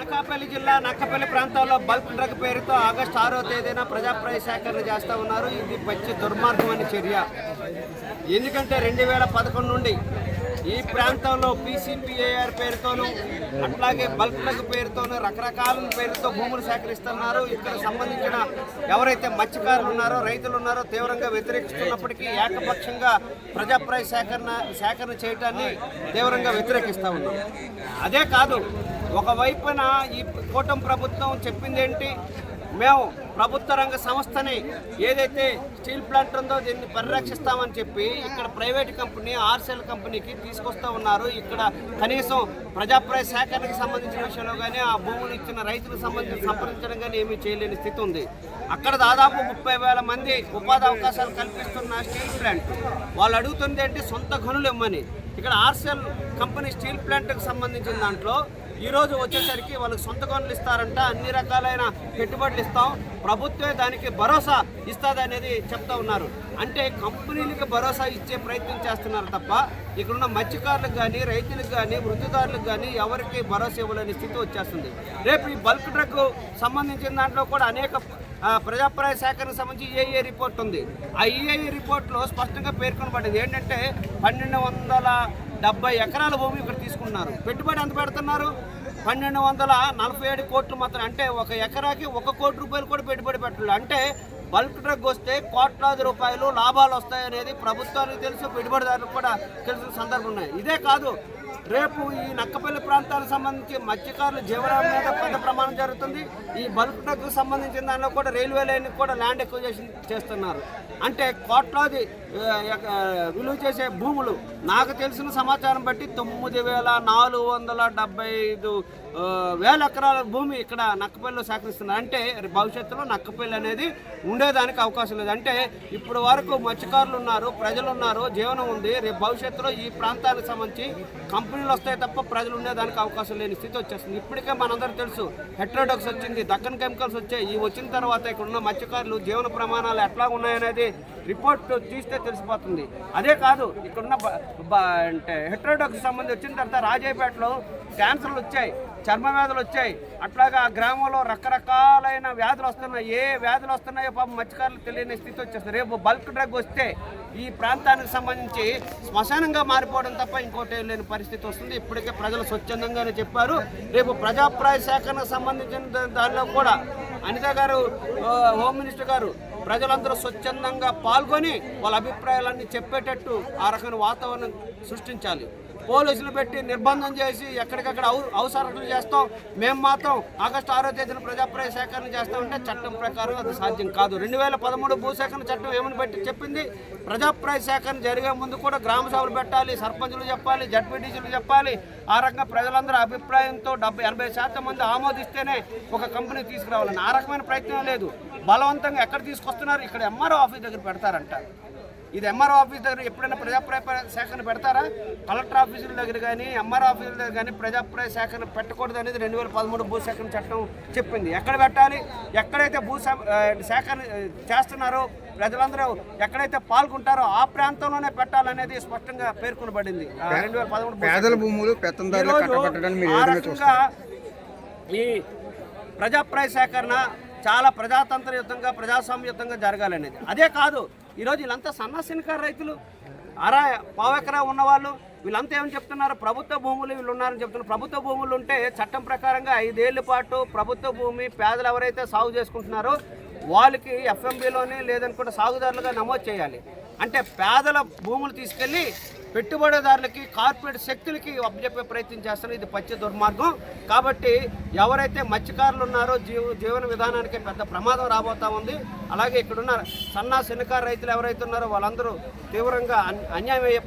అనకాపల్లి జిల్లా నక్కపల్లి ప్రాంతాల్లో bulk drug పేరుతో ఆగస్టు ఆరో తేదీన ప్రజాప్రాయ సేకరణ చేస్తూ ఉన్నారు. ఇది పచ్చి దుర్మార్గమైన చర్య. ఎందుకంటే రెండు వేల పదకొండు నుండి ఈ ప్రాంతంలో పీసీపీఏఆర్ పేరుతోనూ అట్లాగే బల్క్ డ్రగ్ పేరుతోనూ రకరకాల పేరుతో భూములు సేకరిస్తున్నారు. ఇక్కడ సంబంధించిన ఎవరైతే మత్స్యకారులు ఉన్నారో రైతులు ఉన్నారో తీవ్రంగా వ్యతిరేకిస్తున్నప్పటికీ ఏకపక్షంగా ప్రజాప్రాయ సేకరణ సేకరణ చేయటాన్ని తీవ్రంగా వ్యతిరేకిస్తూ ఉన్నాం అదే కాదు ఒకవైపున ఈ కూటమి ప్రభుత్వం చెప్పింది ఏంటి మేము ప్రభుత్వ రంగ సంస్థని ఏదైతే స్టీల్ ప్లాంట్ ఉందో దీన్ని పరిరక్షిస్తామని చెప్పి ఇక్కడ ప్రైవేట్ కంపెనీ ఆర్సెల్ కంపెనీకి తీసుకొస్తూ ఉన్నారు. ఇక్కడ కనీసం ప్రజాప్రాయ సేకరణకు సంబంధించిన విషయంలో కానీ ఆ భూములు ఇచ్చిన రైతులకు సంబంధించి సంప్రదించడం కానీ ఏమీ చేయలేని స్థితి ఉంది. అక్కడ దాదాపు ముప్పై వేల మంది ఉపాధి అవకాశాలు కల్పిస్తున్న స్టీల్ ప్లాంట్. వాళ్ళు అడుగుతుంది ఏంటి సొంత గనులు ఇమ్మని. ఇక్కడ ఆర్సెల్ కంపెనీ స్టీల్ ప్లాంట్కి సంబంధించిన దాంట్లో ఈరోజు వచ్చేసరికి వాళ్ళకి సొంత కొనులు ఇస్తారంట. అన్ని రకాలైన పెట్టుబడులు ఇస్తాం. ప్రభుత్వమే దానికి భరోసా ఇస్తుంది అనేది చెప్తా ఉన్నారు. అంటే కంపెనీలకు భరోసా ఇచ్చే ప్రయత్నం చేస్తున్నారు తప్ప ఇక్కడున్న మత్స్యకారులకు కానీ రైతులకు కానీ వృద్ధిదారులకు కానీ ఎవరికి భరోసా ఇవ్వలేని స్థితి వచ్చేస్తుంది. రేపు ఈ బల్క్ డ్రగ్ సంబంధించిన దాంట్లో కూడా అనేక ప్రజాప్రాయ సేకరణకు సంబంధించి ఏఏ రిపోర్ట్ ఉంది. ఆ ఈఏ రిపోర్ట్లో స్పష్టంగా పేర్కొనబడింది ఏంటంటే పన్నెండు వందల డెబ్బై ఎకరాల భూమి ఇక్కడ తీసుకున్నారు పెట్టుబడి ఎంత పెడుతున్నారు? పన్నెండు వందల నలభై ఏడు కోట్లు మాత్రం అంటే ఒక ఎకరాకి ఒక కోటి రూపాయలు కూడా పెట్టుబడి పెట్టాలి అంటే బల్క్ డ్రగ్ వస్తే కోట్లాది రూపాయలు లాభాలు వస్తాయనేది ప్రభుత్వానికి తెలుసు పెట్టుబడిదారులకు కూడా తెలిసిన సందర్భం ఉన్నాయి. ఇదే కాదు రేపు ఈ నక్కపల్లి ప్రాంతాలకు సంబంధించి మత్స్యకారులు జీవనం మీద పెద్ద ప్రమాణం జరుగుతుంది. ఈ బల్క్ డ్రగ్ సంబంధించిన దానిలో కూడా రైల్వే లైన్ కూడా ల్యాండ్ ఎక్విజేషన్ చేస్తున్నారు. అంటే కోట్లాది విలువ చేసే భూములు. నాకు తెలిసిన సమాచారం బట్టి తొమ్మిది వేల నాలుగు వందల డెబ్బై ఐదు వేల ఎకరాల భూమి ఇక్కడ నక్కపల్లిలో సేకరిస్తున్నారు. అంటే భవిష్యత్తులో నక్కపల్లి అనేది ఉండేదానికి అవకాశం లేదు. అంటే ఇప్పుడు వరకు మత్స్యకారులు ఉన్నారు ప్రజలు ఉన్నారు జీవనం ఉంది. రేపు భవిష్యత్తులో ఈ ప్రాంతానికి సంబంధించి కంపెనీలు వస్తాయి తప్ప ప్రజలు ఉండేదానికి అవకాశం లేని స్థితి వచ్చేస్తుంది. ఇప్పటికే మనందరూ తెలుసు హెట్రోడక్స్ వచ్చింది దక్కన్ కెమికల్స్ వచ్చాయి ఈ వచ్చిన తర్వాత ఇక్కడ ఉన్న మత్స్యకారులు జీవన ప్రమాణాలు ఎట్లా ఉన్నాయనేది రిపోర్ట్ తీస్తే తెలిసిపోతుంది. అదే కాదు ఇక్కడున్న అంటే హెట్రోడక్స్ సంబంధించి వచ్చిన తర్వాత రాజాపేటలో క్యాన్సర్లు వచ్చాయి. చర్మ వ్యాధులు వచ్చాయి. అట్లాగా ఆ గ్రామంలో రకరకాలైన వ్యాధులు వస్తున్నాయి. ఏ వ్యాధులు వస్తున్నాయో పాపం మత్స్యకారులు తెలియని స్థితి వచ్చేస్తుంది. రేపు బల్క్ డ్రగ్ వస్తే ఈ ప్రాంతానికి సంబంధించి శ్మశానంగా మారిపోవడం తప్ప ఇంకోటి లేని పరిస్థితి వస్తుంది. ఇప్పటికే ప్రజలు స్వచ్ఛందంగానే చెప్పారు. రేపు ప్రజాప్రాయ సేకరణకు సంబంధించిన దానిలో కూడా అనిత గారు హోమ్ మినిస్టర్ గారు ప్రజలందరూ స్వచ్ఛందంగా పాల్గొని వాళ్ళ అభిప్రాయాలన్నీ చెప్పేటట్టు ఆ రకమైన వాతావరణం సృష్టించాలి. పోలీసులు పెట్టి నిర్బంధం చేసి ఎక్కడికక్కడ అవ అవసరాలు చేస్తాం. మేము మాత్రం ఆగస్టు ఆరో తేదీన ప్రజాప్రాయ సేకరణ చేస్తామంటే చట్టం ప్రకారం అది సాధ్యం కాదు. రెండు వేల పదమూడు భూసేకరణ చట్టం ఏమని పెట్టి చెప్పింది? ప్రజాప్రాయ సేకరణ జరిగే ముందు కూడా గ్రామ సభలు పెట్టాలి సర్పంచులు చెప్పాలి జడ్పీటీసీలు చెప్పాలి. ఆ రకంగా ప్రజలందరూ అభిప్రాయంతో డెబ్బై ఎనభై శాతం మంది ఆమోదిస్తేనే ఒక కంపెనీ తీసుకురావాలని. ఆ రకమైన ప్రయత్నం లేదు. బలవంతంగా ఎక్కడ తీసుకొస్తున్నారు? ఇక్కడ ఎంఆర్ఓ ఆఫీస్ దగ్గర పెడతారంట. ఇది ఎంఆర్ఓ ఆఫీస్ దగ్గర ఎప్పుడైనా ప్రజాప్రాయ సేకరణ పెడతారా? కలెక్టర్ ఆఫీసుల దగ్గర కానీ ఎంఆర్ఓ ఆఫీసుల దగ్గర కానీ ప్రజాప్రాయ సేకరణ పెట్టకూడదు అనేది రెండు వేల పదమూడు భూ సేకరణ చట్టం చెప్పింది. ఎక్కడ పెట్టాలి? ఎక్కడైతే భూ సేకరణ చేస్తున్నారో ప్రజలందరూ ఎక్కడైతే పాల్గొంటారో ఆ ప్రాంతంలోనే పెట్టాలనేది స్పష్టంగా పేర్కొనబడింది. రెండు వేల పదమూడు పేదల భూములు ఈ ప్రజాప్రాయ సేకరణ చాలా ప్రజాతంత్రయుతంగా ప్రజాస్వామ్యయుతంగా జరగాలనేది. అదే కాదు ఈరోజు వీళ్ళంతా సన్నసినకారు రైతులు. అరా పావెకరా ఉన్నవాళ్ళు వీళ్ళంతా ఏమని చెప్తున్నారు? ప్రభుత్వ భూములు వీళ్ళు ఉన్నారని చెప్తున్నారు. ప్రభుత్వ భూములు ఉంటే చట్టం ప్రకారంగా ఐదేళ్ళ పాటు ప్రభుత్వ భూమి పేదలు ఎవరైతే సాగు చేసుకుంటున్నారో వాళ్ళకి ఎఫ్ఎంబీలోనే లేదనుకుంటే సాగుదారులుగా నమోదు చేయాలి. అంటే పేదల భూములు తీసుకెళ్ళి పెట్టుబడిదారులకి కార్పొరేట్ శక్తులకి అప్పచెప్పే ప్రయత్నం చేస్తారు ఇది పచ్చి దుర్మార్గం. కాబట్టి ఎవరైతే మత్స్యకారులు ఉన్నారో జీవ జీవన విధానానికి పెద్ద ప్రమాదం రాబోతా ఉంది. అలాగే ఇక్కడున్న సన్న సిన్నకారు రైతులు ఎవరైతే ఉన్నారో వాళ్ళందరూ తీవ్రంగా అన్- అన్యాయం అయ్యే